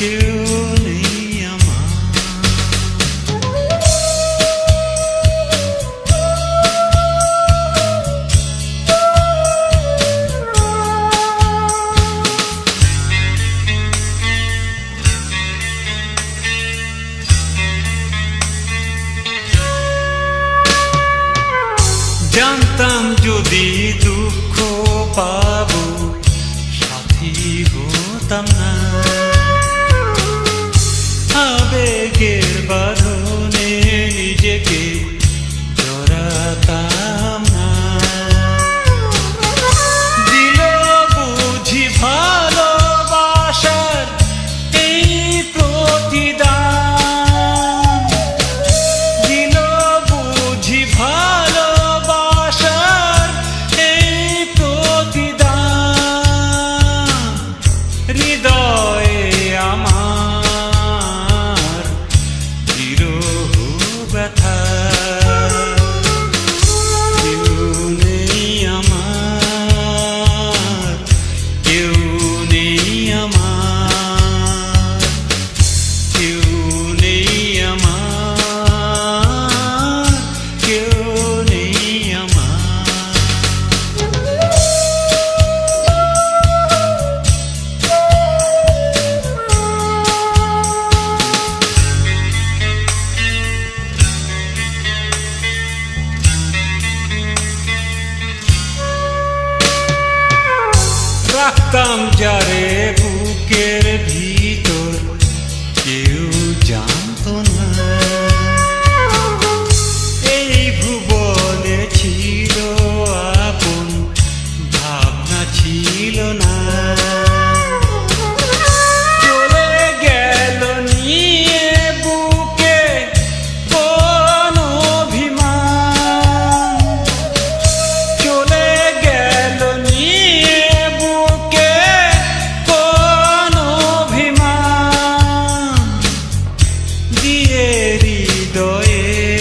কেউ নেই আমার জানতাম যদি দুঃখ পা tam jare দিয়ে হৃদয়ে